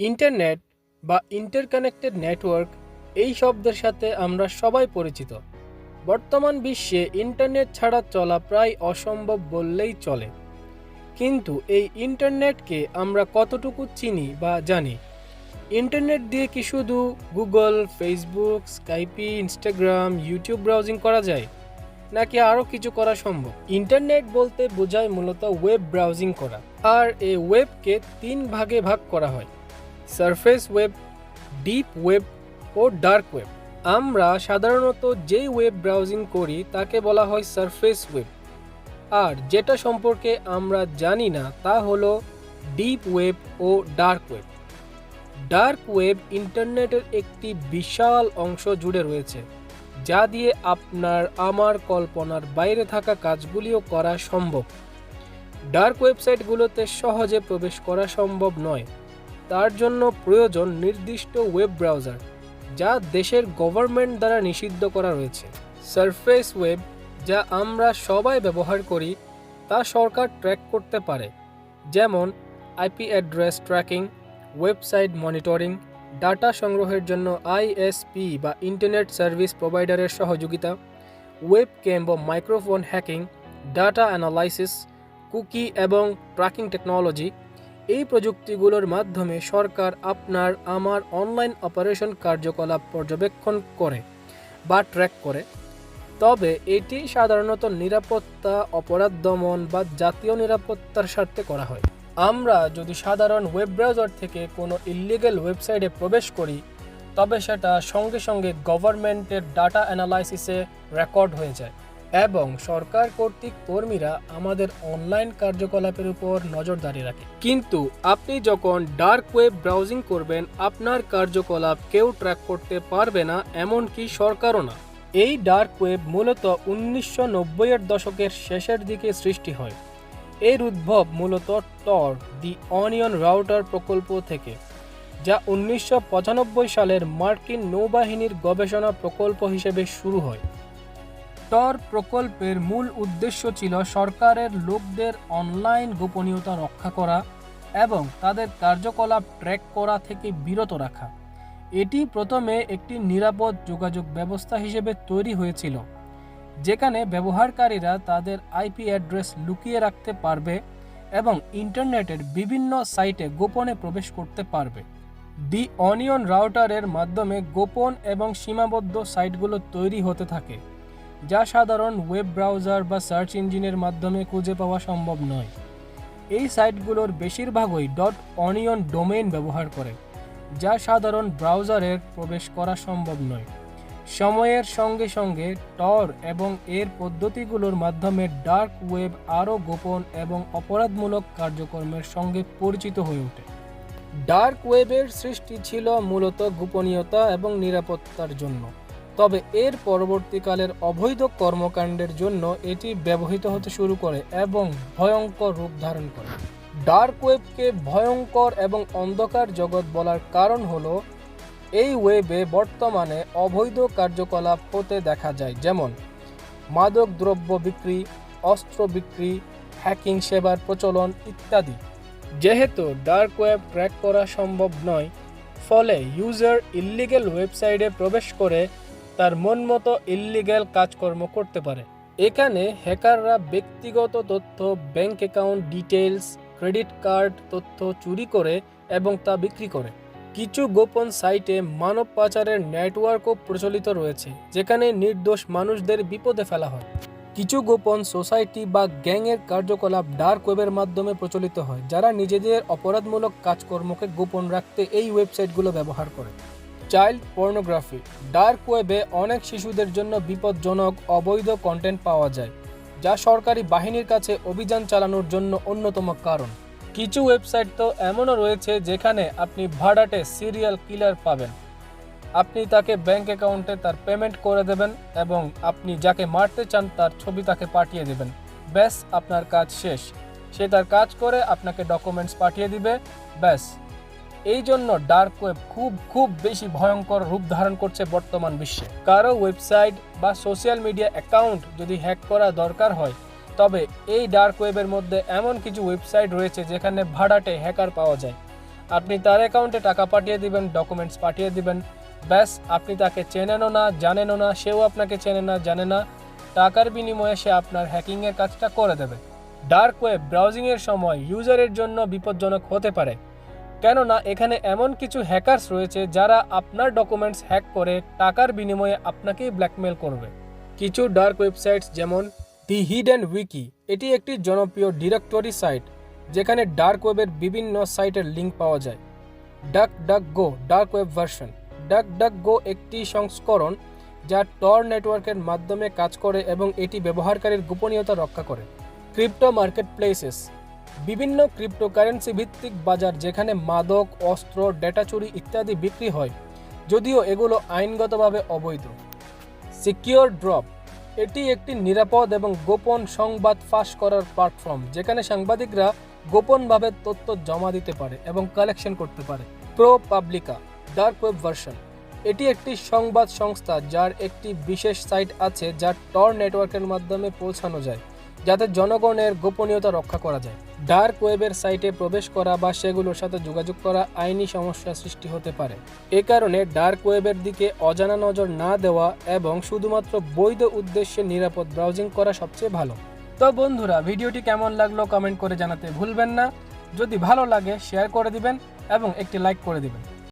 Internet বা interconnected network এই শব্দের সাথে আমরা সবাই পরিচিত। বর্তমান বিশ্বে ইন্টারনেট ছাড়া চলা প্রায় অসম্ভব বললেই চলে। কিন্তু এই ইন্টারনেটকে আমরা কতটুকু চিনি বা জানি? ইন্টারনেট দিয়ে কি শুধু Google, Facebook, Skype, Instagram, YouTube browsing করা যায়? নাকি আরও কিছু করা সম্ভব? ইন্টারনেট বলতে বোঝায় মূলত ওয়েব ব্রাউজিং করা। আর এই ওয়েবকে তিন ভাগে ভাগ করা হয়। সারফেস ওয়েব, ডিপ ওয়েব ও ডার্ক ওয়েব। আমরা সাধারণত যেই ওয়েব ব্রাউজিং করি তাকে বলা হয় সারফেস ওয়েব। আর যেটা সম্পর্কে আমরা জানি না তা হলো ডিপ ওয়েব ও ডার্ক ওয়েব। ডার্ক ওয়েব ইন্টারনেটের একটি বিশাল অংশ জুড়ে রয়েছে, যা দিয়ে আপনার, আমার কল্পনার বাইরে থাকা কাজগুলিও করা সম্ভব। ডার্ক ওয়েবসাইটগুলোতে সহজে প্রবেশ করা সম্ভব নয়। তার জন্য প্রয়োজন নির্দিষ্ট ওয়েব ব্রাউজার, যা দেশের গভর্নমেন্ট দ্বারা নিষিদ্ধ করা রয়েছে। সারফেস ওয়েব, যা আমরা সবাই ব্যবহার করি, তা সরকার ট্র্যাক করতে পারে। যেমন IP address tracking, website monitoring, data সংগ্রহের জন্য আইএসপি বা ইন্টারনেট সার্ভিস প্রোভাইডারের সহযোগিতা, ওয়েব ক্যাম বা microphone hacking, data analysis, cookie এবং ট্র্যাকিং টেকনোলজি এই প্রযুক্তিগুলোর মাধ্যমে সরকার আপনার আমার অনলাইন অপারেশন কার্যকলাপ পর্যবেক্ষণ করে বা ট্র্যাক করে। তবে এটি সাধারণত নিরাপত্তা, অপরাধ দমন বা জাতীয় নিরাপত্তার স্বার্থে করা হয়। আমরা যদি সাধারণ ওয়েব ব্রাউজার থেকে কোনো ইলিগেল ওয়েবসাইটে প্রবেশ করি, তবে সেটা সঙ্গে সঙ্গে গভর্নমেন্টের ডাটা অ্যানালাইসিসে রেকর্ড হয়ে যায়। এবং সরকার কর্তৃক কর্মীরা আমাদের অনলাইন কার্যকলাপের উপর নজরদারি রাখে। কিন্তু আপনি যখন ডার্ক ওয়েব ব্রাউজিং করবেন, আপনার কার্যকলাপ কেউ ট্র্যাক করতে পারবে না, এমনকি সরকারও না। এই ডার্ক ওয়েব মূলত উনিশশো নব্বইয়ের দশকের শেষের দিকে সৃষ্টি হয়। এর উদ্ভব মূলত টর দি অনিয়ন রাউটার প্রকল্প থেকে, যা উনিশশো পঁচানব্বই সালের মার্কিন নৌবাহিনীর গবেষণা প্রকল্প হিসেবে শুরু হয়। টর প্রকল্পের মূল উদ্দেশ্য ছিল সরকারের লোকদের অনলাইন গোপনীয়তা রক্ষা করা এবং তাদের কার্যকলাপ ট্র্যাক করা থেকে বিরত রাখা। এটি প্রথমে একটি নিরাপদ যোগাযোগ ব্যবস্থা হিসেবে তৈরি হয়েছিল, যেখানে ব্যবহারকারীরা তাদের আইপি অ্যাড্রেস লুকিয়ে রাখতে পারবে এবং ইন্টারনেটের বিভিন্ন সাইটে গোপনে প্রবেশ করতে পারবে। দি অনিয়ন রাউটারের মাধ্যমে গোপন এবং সীমাবদ্ধ সাইটগুলো তৈরি হতে থাকে। যা সাধারণ ওয়েব ব্রাউজার বা সার্চ ইঞ্জিনের মাধ্যমে খুঁজে পাওয়া সম্ভব নয়। এই সাইটগুলোর বেশিরভাগই ডট অনিয়ন ডোমেইন ব্যবহার করে, যা সাধারণ ব্রাউজারের প্রবেশ করা সম্ভব নয়। সময়ের সঙ্গে সঙ্গে টর এবং এর পদ্ধতিগুলোর মাধ্যমে ডার্ক ওয়েব আরও গোপন এবং অপরাধমূলক কার্যক্রমের সঙ্গে পরিচিত হয়ে ওঠে। ডার্ক ওয়েবের সৃষ্টি ছিল মূলত গোপনীয়তা এবং নিরাপত্তার জন্য। তবে এর পরবর্তীকালের অবৈধ কর্মকাণ্ডের জন্য এটি ব্যবহৃত হতে শুরু করে এবং ভয়ঙ্কর রূপ ধারণ করে। ডার্ক ওয়েবকে ভয়ঙ্কর এবং অন্ধকার জগৎ বলার কারণ হলো, এই ওয়েবে বর্তমানে অবৈধ কার্যকলাপ হতে দেখা যায়, যেমন মাদক দ্রব্য বিক্রি, অস্ত্র বিক্রি, হ্যাকিং সেবার প্রচলন ইত্যাদি। যেহেতু ডার্ক ওয়েব ট্র্যাক করা সম্ভব নয়, ফলে ইউজার ইল্লিগেল ওয়েবসাইটে প্রবেশ করে তার মন মতো ইল্লিগ্যাল কাজকর্ম করতে পারে। এখানে হ্যাকাররা ব্যক্তিগত তথ্য bank account details credit card তথ্য চুরি করে এবং তা বিক্রি করে। কিছু গোপন সাইটে মানব পাচারের নেটওয়ার্কও প্রচলিত রয়েছে, যেখানে নির্দোষ মানুষদের বিপদে ফেলা হয়। কিছু গোপন সোসাইটি বা গ্যাংয়ের কার্যকলাপ ডার্ক ওয়েবের মাধ্যমে প্রচলিত হয়, যারা নিজেদের অপরাধমূলক কাজকর্মকে গোপন রাখতে এই ওয়েবসাইটগুলো ব্যবহার করে। Child pornography. ডার্ক ওয়েবে অনেক শিশুদের জন্য বিপজ্জনক অবৈধ কন্টেন্ট পাওয়া যায়, যা সরকারি বাহিনীর কাছে অভিযান চালানোর জন্য অন্যতম কারণ। কিছু ওয়েবসাইট তো এমনও রয়েছে যেখানে আপনি ভাড়াটে সিরিয়াল কিলার পাবেন। আপনি তাকে ব্যাংক অ্যাকাউন্টে তার পেমেন্ট করে দেবেন এবং আপনি যাকে মারতে চান তার ছবি তাকে পাঠিয়ে দেবেন। ব্যাস, আপনার কাজ শেষ। সে তার কাজ করে আপনাকে ডকুমেন্টস পাঠিয়ে দিবে। ব্যাস। এই জন্য ডার্ক ওয়েব খুব খুব বেশি ভয়ঙ্কর রূপ ধারণ করছে বর্তমান বিশ্বে। কারও ওয়েবসাইট বা সোশ্যাল মিডিয়া অ্যাকাউন্ট যদি হ্যাক করা দরকার হয়, তবে এই ডার্ক ওয়েবের মধ্যে এমন কিছু ওয়েবসাইট রয়েছে যেখানে ভাড়াটে হ্যাকার পাওয়া যায়। আপনি তার অ্যাকাউন্টে টাকা পাঠিয়ে দিবেন, ডকুমেন্টস পাঠিয়ে দিবেন। ব্যাস, আপনি তাকে চেনেনও না, জানেনও না, সেও আপনাকে চেনে না, জানে না। টাকার বিনিময়ে সে আপনার হ্যাকিংয়ের কাজটা করে দেবে। ডার্ক ওয়েব ব্রাউজিংয়ের সময় ইউজারের জন্য বিপজ্জনক হতে পারে। কেননা এখানে এমন কিছু হ্যাকার্স রয়েছে যারা আপনার ডকুমেন্টস হ্যাক করে টাকার বিনিময়ে আপনাকেই ব্ল্যাকমেল করবে। কিছু ডার্ক ওয়েবসাইটস যেমন দি হিডেন উইকি এটি একটি জনপ্রিয় ডিরেক্টরি সাইট যেখানে ডার্ক ওয়েবের বিভিন্ন সাইটের লিঙ্ক পাওয়া যায়। ডাক ডাক গো ডার্ক ওয়েব ভার্সন ডাক ডাক গো একটি সংস্করণ যা টর নেটওয়ার্কের মাধ্যমে কাজ করে এবং এটি ব্যবহারকারীর গোপনীয়তা রক্ষা করে। ক্রিপ্টো মার্কেট প্লেসেস বিভিন্ন ক্রিপ্টোকারেন্সি ভিত্তিক বাজার যেখানে মাদক, অস্ত্র, ডেটা চুরি ইত্যাদি বিক্রি হয়, যদিও এগুলো আইনগতভাবে অবৈধ। সিকিওর ড্রপ এটি একটি নিরাপদ এবং গোপন সংবাদ ফাঁস করার প্ল্যাটফর্ম যেখানে সাংবাদিকরা গোপনভাবে তথ্য জমা দিতে পারে এবং কালেকশন করতে পারে। ProPublica dark web version এটি একটি সংবাদ সংস্থা যার একটি বিশেষ সাইট আছে যা টর নেটওয়ার্কের মাধ্যমে পৌঁছানো যায়। যাতে জনগণের গোপনীয়তা রক্ষা করা যায়। ডার্ক ওয়েবের সাইটে প্রবেশ করা বা সেগুলোর সাথে যোগাযোগ করা আইনি সমস্যা সৃষ্টি হতে পারে। এ কারণে ডার্ক ওয়েবের দিকে অজানা নজর না দেওয়া এবং শুধুমাত্র বৈধ উদ্দেশ্যে নিরাপদ ব্রাউজিং করা সবচেয়ে ভালো। তো বন্ধুরা, ভিডিওটি কেমন লাগল কমেন্ট করে জানাতে ভুলবেন না। যদি ভালো লাগে, শেয়ার করে দিবেন এবং একটি লাইক করে দিবেন।